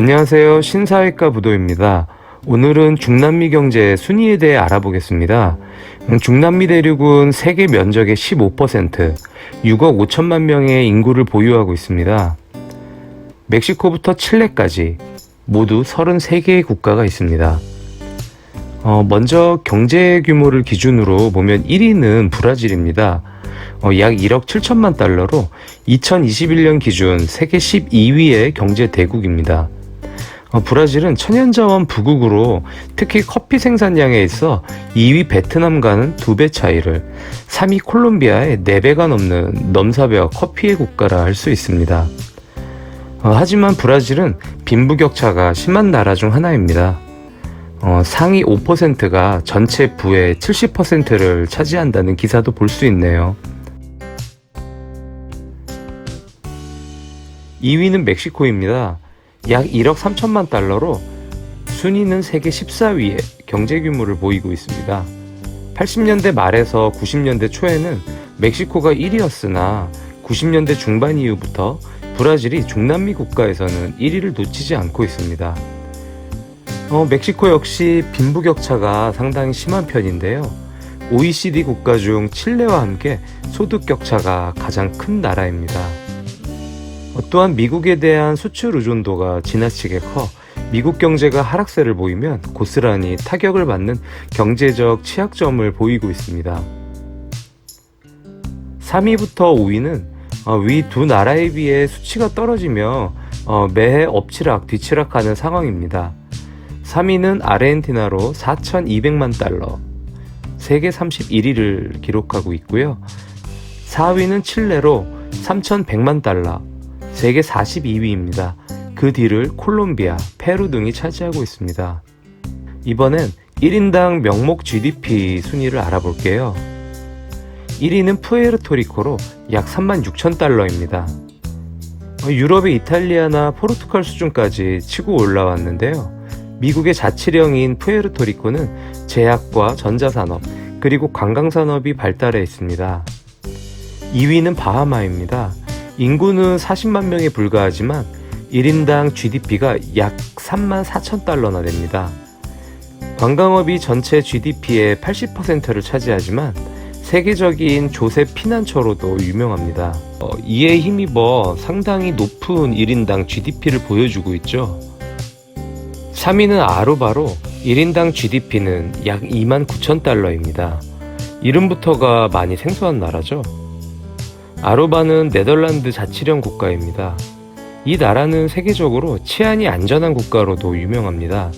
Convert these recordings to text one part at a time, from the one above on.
안녕하세요. 신사회과 부도입니다. 오늘은 중남미 경제 순위에 대해 알아보겠습니다. 음, 중남미 대륙은 세계 면적의 15%, 6억 5천만 명의 인구를 보유하고 있습니다. 멕시코부터 칠레까지 모두 33개의 국가가 있습니다. 어, 먼저 경제 규모를 기준으로 보면 1위는 브라질입니다. 어, 약 1억 7천만 달러로 2021년 기준 세계 12위의 경제 대국입니다. 어, 브라질은 천연자원 부국으로 특히 커피 생산량에 있어 2위 베트남과는 2배 차이를, 3위 콜롬비아의 4배가 넘는 넘사벽 커피의 국가라 할 수 있습니다. 어, 하지만 브라질은 빈부격차가 심한 나라 중 하나입니다. 어, 상위 5%가 전체 부의 70%를 차지한다는 기사도 볼 수 있네요. 2위는 멕시코입니다. 약 1억 3천만 달러로 순위는 세계 14위의 경제 규모를 보이고 있습니다. 80년대 말에서 90년대 초에는 멕시코가 1위였으나 90년대 중반 이후부터 브라질이 중남미 국가에서는 1위를 놓치지 않고 있습니다. 어, 멕시코 역시 빈부격차가 상당히 심한 편인데요. OECD 국가 중 칠레와 함께 소득 격차가 가장 큰 나라입니다. 어, 또한 미국에 대한 수출 의존도가 지나치게 커 미국 경제가 하락세를 보이면 고스란히 타격을 받는 경제적 취약점을 보이고 있습니다. 3위부터 5위는 어, 위두 나라에 비해 수치가 떨어지며 어, 매해 엎치락 뒤치락하는 상황입니다. 3위는 아르헨티나로 4,200만 달러, 세계 31위를 기록하고 있고요. 4위는 칠레로 3,100만 달러, 세계 42위입니다. 그 뒤를 콜롬비아, 페루 등이 차지하고 있습니다. 이번엔 1인당 명목 GDP 순위를 알아볼게요. 1위는 푸에르토리코로 약 3만 6천 달러입니다. 어, 유럽의 이탈리아나 포르투갈 수준까지 치고 올라왔는데요. 미국의 자치령인 푸에르토리코는 제약과 전자산업, 그리고 관광산업이 발달해 있습니다. 2위는 바하마입니다. 인구는 40만 명에 불과하지만 1인당 GDP가 약 3만 4천 달러나 됩니다. 관광업이 전체 GDP의 80%를 차지하지만 세계적인 조셉 피난처로도 유명합니다. 어, 이에 힘입어 상당히 높은 1인당 GDP를 보여주고 있죠. 3위는 아루바로 1인당 GDP는 약 2만 9천 달러입니다. 이름부터가 많이 생소한 나라죠. 아루바는 네덜란드 자치령 국가입니다. 이 나라는 세계적으로 치안이 안전한 국가로도 유명합니다.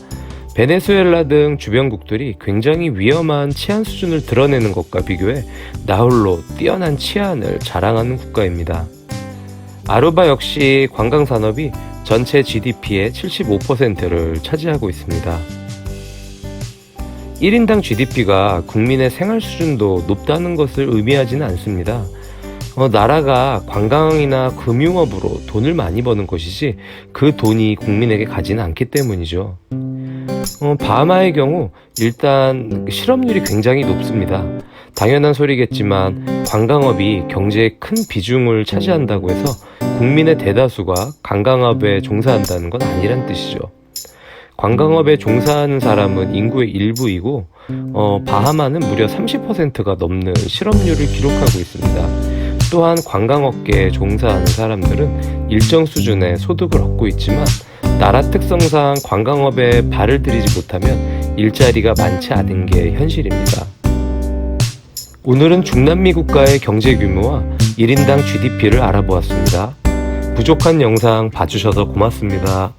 베네수엘라 등 주변국들이 굉장히 위험한 치안 수준을 드러내는 것과 비교해 나홀로 뛰어난 치안을 자랑하는 국가입니다. 아루바 역시 관광 산업이 전체 GDP의 75%를 차지하고 있습니다. 1인당 GDP가 국민의 생활 수준도 높다는 것을 의미하지는 않습니다. 어, 나라가 관광이나 금융업으로 돈을 많이 버는 것이지 그 돈이 국민에게 가지는 않기 때문이죠. 어, 바하마의 경우 일단 실업률이 굉장히 높습니다. 당연한 소리겠지만 관광업이 경제에 큰 비중을 차지한다고 해서 국민의 대다수가 관광업에 종사한다는 건 아니란 뜻이죠. 관광업에 종사하는 사람은 인구의 일부이고 어, 바하마는 무려 30%가 넘는 실업률을 기록하고 있습니다. 또한 관광업계에 종사하는 사람들은 일정 수준의 소득을 얻고 있지만 나라 특성상 관광업에 발을 들이지 못하면 일자리가 많지 않은 게 현실입니다. 오늘은 중남미 국가의 경제 규모와 1인당 GDP를 알아보았습니다. 부족한 영상 봐주셔서 고맙습니다.